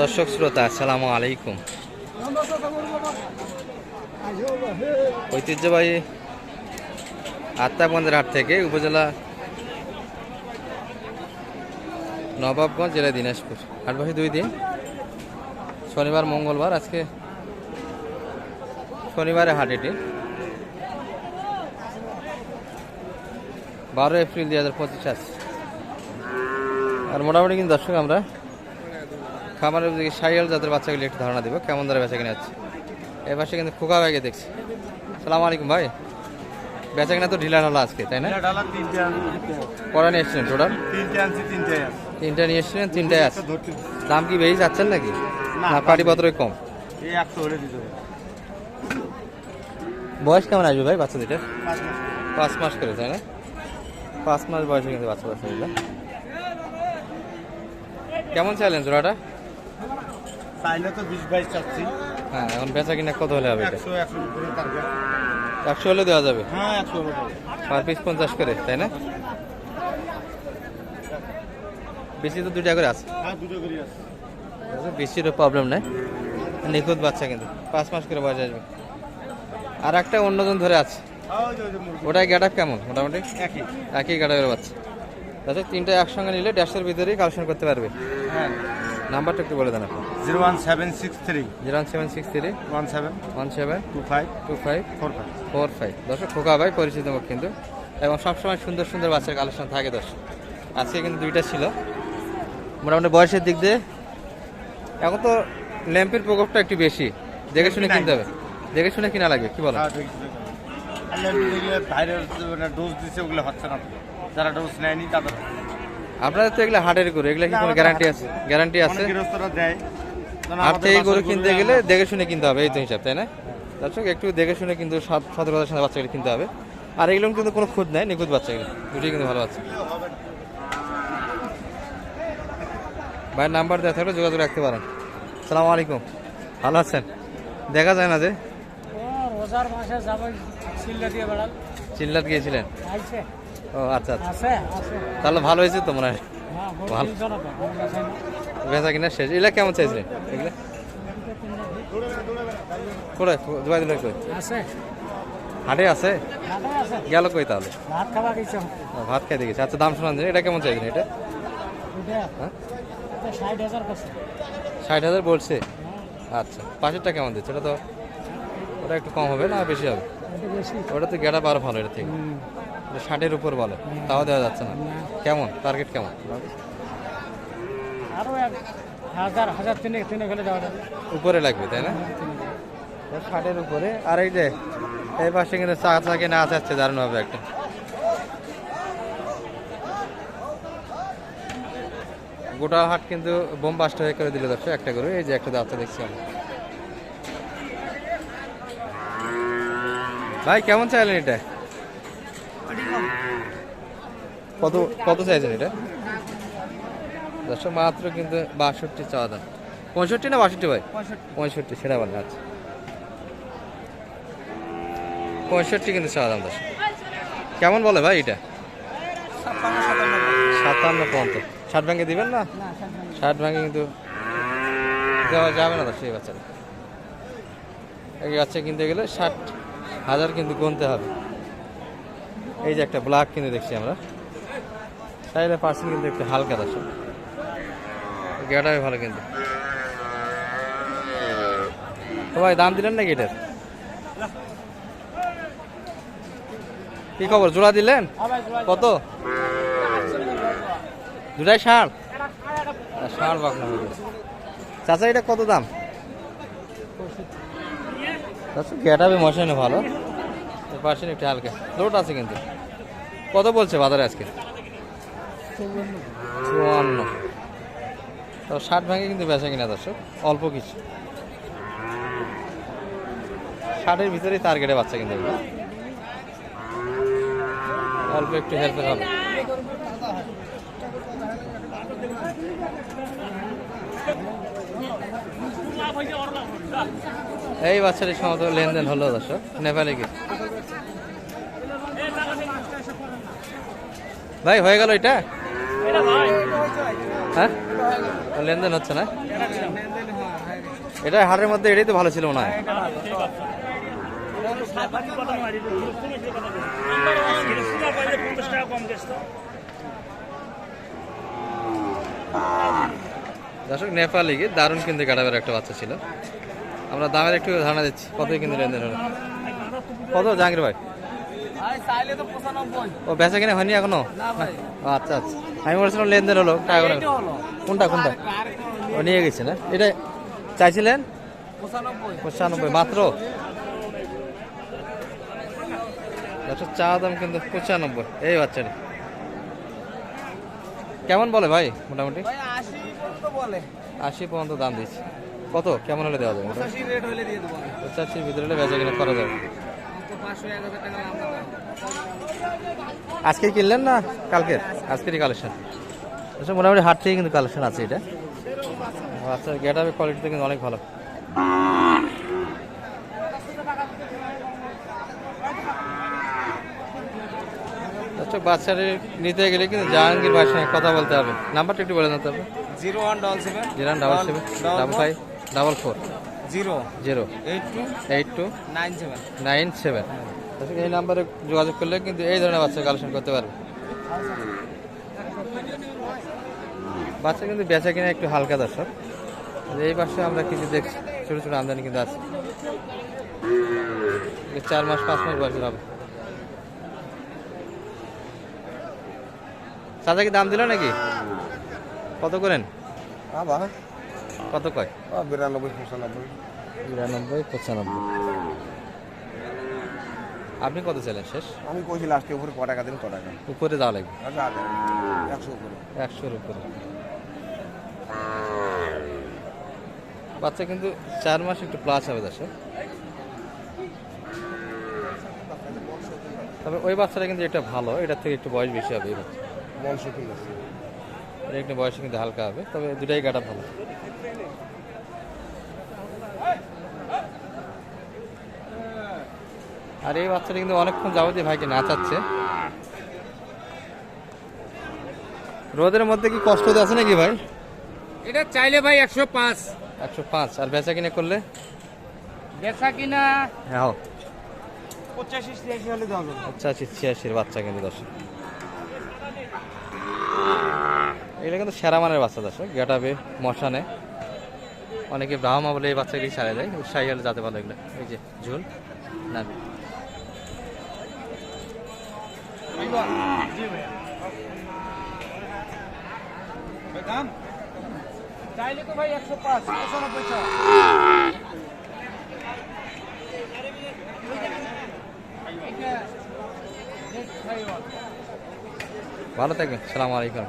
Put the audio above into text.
দর্শক শ্রোতা, আসসালামু আলাইকুম। ঐতিহ্যবাহী আত্মাবন্দের হাট থেকে উপজেলা নবাবগঞ্জ, জেলা দিনাজপুর। হাটবাসী দুই দিন। শনিবার, মঙ্গলবার, আজকে শনিবারে হাট এটি। বারো এপ্রিল দুই হাজার পঁচিশ আর মোটামুটি কিন্তু দর্শক আমরা খামারের দিকে সাইয়াল জাতের বাচ্চাগুলি একটু ধারণা দিব কেমন ধরে বেচা কিনে যাচ্ছে এই পাশে কিন্তু খোকা ব্যাগে দেখছি। সালাম আলাইকুম ভাই। বেচা কিনা তো ঢিলা ঢালা আজকে তাই না? কটা নিয়ে এসেছিলেন টোটাল? তিনটে নিয়ে এসেছিলেন তিনটায় আছে দাম কি বেশি যাচ্ছেন নাকি? না, পাটিপত্রই কম। বয়স কেমন আসবে ভাই বাচ্চা দুইটার? পাঁচ মাস। করে তাই না? পাঁচ মাস বয়সে কিন্তু বাচ্চা বাচ্চা কেমন চাইলেন জোড়াটা? চাইলে তো বিশ বাইশ চাচ্ছি। হ্যাঁ এখন বেচা কিনা কত হলে হবে একশো একশো উপরে টার্গেট একশো হলে দেওয়া যাবে? হ্যাঁ একশো হলে পার পিস পঞ্চাশ করে তাই না? বেশি তো করে আছে। হ্যাঁ দুটো করে আছে। বেশিরও প্রবলেম নেই। নিখুঁত বাচ্চা কিন্তু। পাঁচ মাস করে বয়স আসবে। আর একটা অন্যজন ধরে আছে। হ্যাঁ। ওটাই গেট আপ কেমন? মোটামুটি? একই। একই গেটাপের বাচ্চা। তাছাড়া তিনটা একসঙ্গে নিলে দেড়শোর ভিতরেই কালেকশন করতে পারবে। হ্যাঁ। নাম্বারটা একটু বলে দেন আপনি। Zero one seven six three. Zero one seven six three. One seven. One seven. Two five. Two five. Four five. Four five দর্শক খোকা ভাই পরিচিত মুখ কিন্তু। এবং সবসময় সুন্দর সুন্দর বাচ্চার কালেকশন থাকে দর্শক। আজকে কিন্তু দুইটা ছিল। মোটামুটি বয়সের দিক দিয়ে এখন তো ল্যাম্পের প্রকোপটা একটু বেশি। দেখে শুনে কিনতে হবে। দেখে শুনে কিনা লাগবে কি বলো ভাইরাস ডোজ দিচ্ছে ওগুলো হচ্ছে না যারা ডোজ নেয়নি তাদের আপনাদের তো এগুলো হাটের গরু এগুলো কি কোনো গ্যারান্টি আছে? গ্যারান্টি আছে? হাট থেকে গরু কিনতে গেলে দেখে শুনে কিনতে হবে এই তো হিসাব তাই না? দর্শক একটু দেখে শুনে কিন্তু সত- সতর্কতার সাথে বাচ্চাগুলো কিনতে হবে। আর এগুলো কিন্তু কোনো খুদ নাই নিখুঁত বাচ্চাগুলো। দুটোই কিন্তু ভালো বাচ্চা। ভাইয়ের নাম্বার দেওয়া থাকলে যোগাযোগ রাখতে পারেন। সালাম আলাইকুম। ভালো আছেন? দেখা যায় না যে? রোজার মাসে যাবে সিল্লা দিয়ে বেড়াল। চিল্লাত গিয়েছিলেন? আইছে। ও আচ্ছা আচ্ছা। তাহলে ভালো হয়েছে তো মনে হয়? হ্যাঁ ভালো। বেচা কিনা শেষ। এগুলা কেমন চাইছিলেন? এগুলা? কোথায়? দুবাই দিলে কই? হাটে আছে? গেল কই তাহলে? ভাত খাই দেখেছি। আচ্ছা দাম শোনান এটা কেমন চাইছেন এটা? এটা হ্যাঁ? ষাট হাজার বলছে। আচ্ছা পাশেরটা কেমন দিচ্ছে? ওটা তো ওটা একটু কম হবে না বেশি হবে? এটা ওটা তো গেটা আরও ভালো এটা থেকে। এটা ষাটের উপর বলে তাও দেওয়া যাচ্ছে না। কেমন? টার্গেট কেমন? আরও হাজার হাজার তিনে তিনে গেলে যাওয়া যাবে। উপরে লাগবে তাই না? ষাটের উপরে আর এই যে এই পাশে কিন্তু চা চাকে না যাচ্ছে দারুণ হবে একটা। গোটা হাট কিন্তু বোম বাস্ট হয়ে করে দিল দর্শক একটা করে এই যে একটা দাঁতটা দেখছি আমি ভাই কেমন চাইলেন এটা? কত কত চাইছেন এটা? দর্শক মাত্র কিন্তু বাষট্টি চাওয়া দাম। পঁয়ষট্টি না বাষট্টি ভাই? পঁয়ষট্টি। সেটা বলেন আচ্ছা। পঁয়ষট্টি কিন্তু চাওয়া দাম দর্শক। কেমন বলে ভাই এটা? সাতান্ন। পর্যন্ত ষাট ব্যাংকে দিবেন না? ষাট ব্যাংকে কিন্তু দেওয়া যাবে না দর্শক এই বাচ্চাটা। এই বাচ্চা কিনতে গেলে ষাট হাজার কিন্তু গুনতে হবে। এই যে একটা ব্ল্যাক কিনে দেখছি আমরা। চাইলে পার্সেন্ট কিন্তু একটু হালকা দর্শক। গেটাই ভালো কিন্তু। তো ভাই, দাম দিলেন নাকি এটার? কি খবর? জোড়া দিলেন? কত? দুটাই ষাট? ষাট বাক না চাচা, এটা কত দাম? গেটাবে মশাই ভালো। পার্সেন্ট একটু হালকা। লোট আছে কিন্তু। কত বলছে বাজারে আজকে? চুয়ান্ন। তো ষাট ভাঙে কিন্তু বেচা কিনা দর্শক, অল্প কিছু। ষাটের ভিতরেই টার্গেটে বাচ্চা কিন্তু। অল্প একটু হেল্পের হবে। এই বাচ্চাটির সমস্ত লেনদেন হলো দর্শক নেপালে কি। ভাই, হয়ে গেল এটা? হ্যাঁ? লেনদেন হচ্ছে না? এটা হাটের মধ্যে এটাই তো ভালো ছিল মনে দর্শক, নেপালি গিয়ে দারুণ কিন্তু কাটাবের একটা বাচ্চা ছিল। আমরা দামের একটু ধারণা দিচ্ছি। কত কিন্তু লেনদেন হলো? কত জাহাঙ্গীর ভাই? ও বেচা কিনে হয়নি এখনও? আচ্ছা আচ্ছা। আমি বলছিলাম লেনদেন হলো কোনটা কোনটা? ও নিয়ে গেছে না? এটা চাইছিলেন? পঁচানব্বই। মাত্র? আচ্ছা চা দাম কিন্তু পঁচানব্বই। এই বাচ্চাটা কেমন বলে ভাই মোটামুটি? আশি পর্যন্ত দাম দিচ্ছে কত? কেমন হলে দেওয়া যাবে। পঁচাশির ভিতরে হলে বেচা কিনা করা যাবে। আজকে কিনলেন না কালকের? আজকেরই কালেকশন আচ্ছা মোটামুটি হাট থেকে কিন্তু কালেকশন আছে এটা। আচ্ছা গেট আপের কোয়ালিটিটা কিন্তু অনেক ভালো। আচ্ছা বাচ্চারে নিতে গেলে কিন্তু জাহাঙ্গীর ভাইয়ের সঙ্গে কথা বলতে হবে। নাম্বারটা একটু বলে দিতে হবে। Zero one double seven zero one double seven double five double four zero zero. Eight two eight two nine seven. Nine seven. এই নাম্বারে যোগাযোগ করলে কিন্তু এই ধরনের বাচ্চা কালেকশন করতে পারবে। বাচ্চা কিন্তু বেচা কিনা একটু হালকা দর্শক। এই পাশে আমরা কিছু দেখছি ছোটো ছোটো আমদানি কিন্তু আছে। চার মাস পাঁচ মাস বয়সের হবে। চাচা কি দাম দিল নাকি? কত করেন? আবার কত কয়? বিরানব্বই পঁচানব্বই। বিরানব্বই পঁচানব্বই। আপনি কত ছিলেন শেষ? আমি কইছি লাস্টে উপরে ক টাকা দিন ক টাকা। উপরে যাওয়া লাগবে? আচ্ছা একশো উপরে। একশোর উপরে। বাচ্চা কিন্তু চার মাস একটু প্লাস হবে দশ। তবে ওই বাচ্চাটা কিন্তু এটা ভালো এটার থেকে একটু বয়স বেশি হবে এই বাচ্চা। এটা একটু বয়স কিন্তু হালকা হবে তবে দুটাই গাটা ভালো। আর এই বাচ্চাটা কিন্তু অনেকক্ষণ যাব যাবতীয় ভাইকে নাচাচ্ছে। রোদের মধ্যে কি কষ্ট আছে নাকি ভাই? এটা চাইলে ভাই একশো পাঁচ। একশো পাঁচ। আর বেচা কিনে করলে? বেচা কিনা হ্যাঁ পঁচাশি ছিয়াশি হলে দেওয়া যাবে। পঁচাশি ছিয়াশির বাচ্চা কিন্তু দশ এগুলো কিন্তু সেরা মানের বাচ্চা দশ গেটাবে মশানে। অনেকে ব্রাহ্মা বলে এই বাচ্চাগুলি ছাড়া দেয় হলে যাতে ভালো এগুলো। এই যে ঝুল না চাইলে তো ভাই একশো পাঁচ পঁচানব্বই ভালো থাকবেন, সালাম আলাইকুম